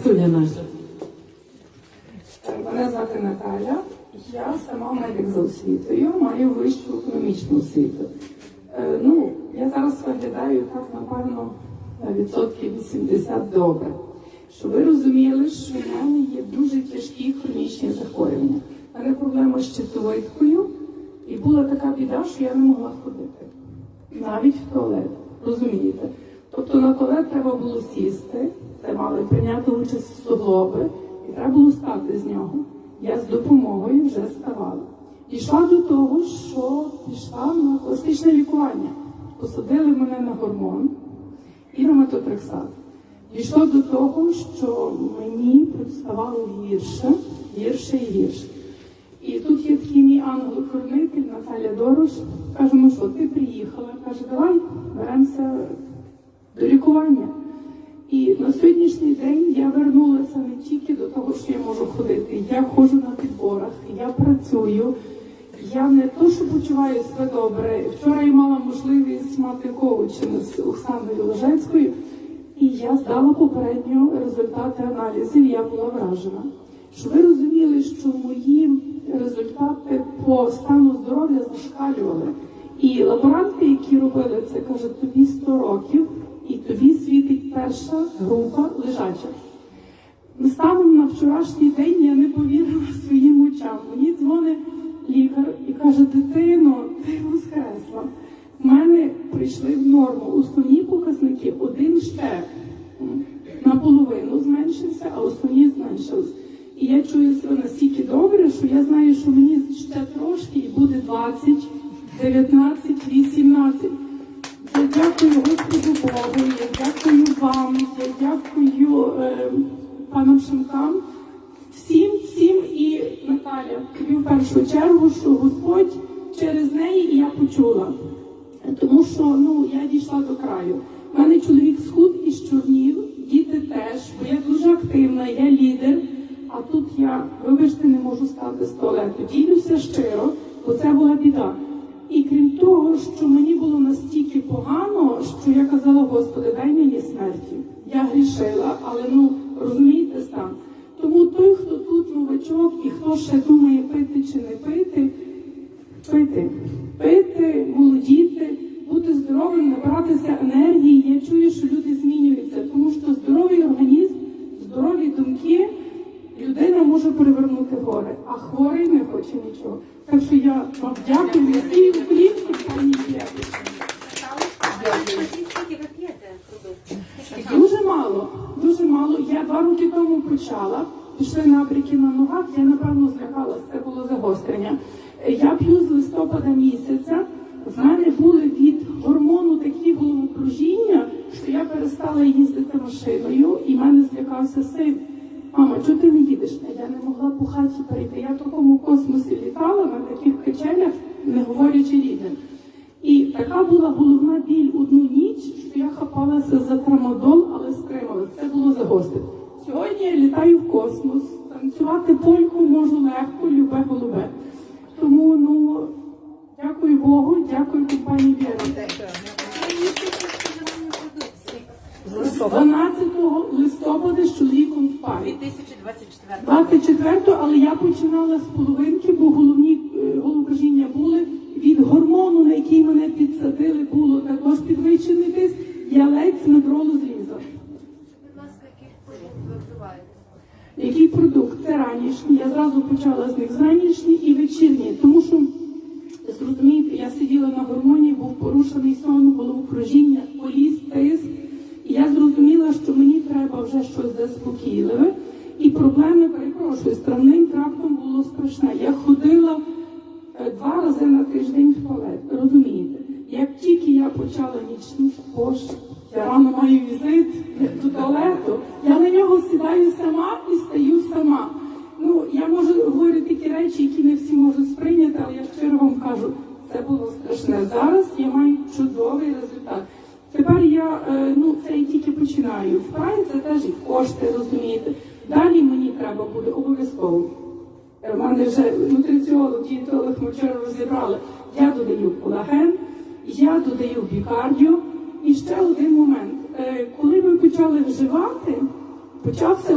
Студія наша. Мене звати Наталя. Я сама медик за освітою, маю вищу економічну освіту. Е, Ну, я зараз виглядаю так, напевно, на відсотків 80 добре. Щоб ви розуміли, що в мене є дуже тяжкі хронічні захворювання. У мене проблема з щитовидкою, і була така біда, що я не могла ходити. Навіть в туалет. Розумієте? Тобто на туалет треба було сісти, це мали прийняти участь суглоби, і треба було стати з нього. Я з допомогою вже ставала. Дійшла до того, що пішла на класичне лікування. Посадили мене на гормон і на метотрексат. Дійшло до того, що мені ставало гірше, гірше і гірше. І тут є такий мій ангел-хранитель Наталя Дорош. Каже, ну що, ти приїхала? Каже, давай беремося до лікування. Сьогоднішній день я вернулася не тільки до того, що я можу ходити. Я ходжу на підборах, я працюю. Я не то, що почуваю себе добре. Вчора я мала можливість мати коучинг з Оксаною Ложецькою, і я здала попередньо результати аналізів. Я була вражена. Щоб ви розуміли, що мої результати по стану здоров'я зашкалювали. І лаборанти, які робили це, кажуть, тобі 100 років, перша група лежача. Станом на вчорашній день я не повірила своїм очам. Мені дзвонить лікар і каже, дитино, ти воскресла. В мене прийшли в норму. Основні показники один ще наполовину зменшився, а основні зменшились. І я чую себе настільки добре, що я знаю, що мені ще трошки і буде 20, 19, 18. Дякую Господу Богу, я дякую вам, я дякую е, панам Шимкам, всім, всім і Наталя, тобі першу чергу, що Господь через неї і я почула. Тому що ну, я дійшла до краю. У мене чоловік схуд і чорнів, діти теж, бо я дуже активна, я лідер. А тут я, вибачте, не можу стати з туалету. Ділюся щиро, бо це була біда. І того, що мені було настільки погано, що я казала, Господи, дай мені смерті. Я грішила, але ну розумієте стан. Тому той, хто тут новачок і хто ще думає пити чи не пити, пити, пити, молодіти, бути здоровим, набиратися енергії. Я чую, що люди змінюються, тому що здоровий організм, здорові думки. Людина може перевернути гори, а хворий не хоче нічого. Так що я вам дякую, я Дуже мало, дуже мало. Я два роки тому почала. Пішли набряки на ногах, я напевно злякалася, це було загострення. Я п'ю з листопада місяця. В мене були від гормону такі головокружіння, що я перестала їздити машиною, і в мене злякався син. Мама, чого ти не їдеш? Я не могла по хаті перейти. Я в такому космосі літала на таких качелях, не говорячи рідним. І така була головна біль одну ніч, що я хапалася за трамадол, але стрималася. Це було загострено. Сьогодні я літаю в космос, танцювати польку можу легко, любе голубе. Тому ну дякую Богу, дякую компанії Віра. 12 листопада з чоловіком в парі. 2024 24, але я починала з половинки, бо головні е, були від гормону, на який мене підсадили, було також підвищений тиск. Я ледь з медролу злізла. Будь ласка, яких продуктів ви вживаєте? Який продукт? Це ранішній. Я зразу почала з них з ранішній і вечірній, тому що зрозумієте, я сиділа на гормоні, був порушений сон, головокружіння, поліз, тиск. І я зрозуміла, що мені треба вже щось заспокійливе. І проблеми, перепрошую, з травним трактом було страшне. Я ходила два рази на тиждень в туалет. Розумієте? Як тільки я почала нічну боже, я рано маю візит до туалету, я на нього сідаю сама і стаю сама. Ну, я можу говорити такі речі, які не всі можуть сприйняти, але я щиро вам кажу, це було страшне. Зараз я маю чудовий результат. Тепер я е, ну це я тільки починаю. Вкрай це теж і кошти, розумієте. Далі мені треба буде обов'язково. Е, в мене вже нутриціолог, дієтолог ми вчора розібрали. Я додаю колаген, я додаю бікардіо. І ще один момент. Е, коли ми почали вживати, почався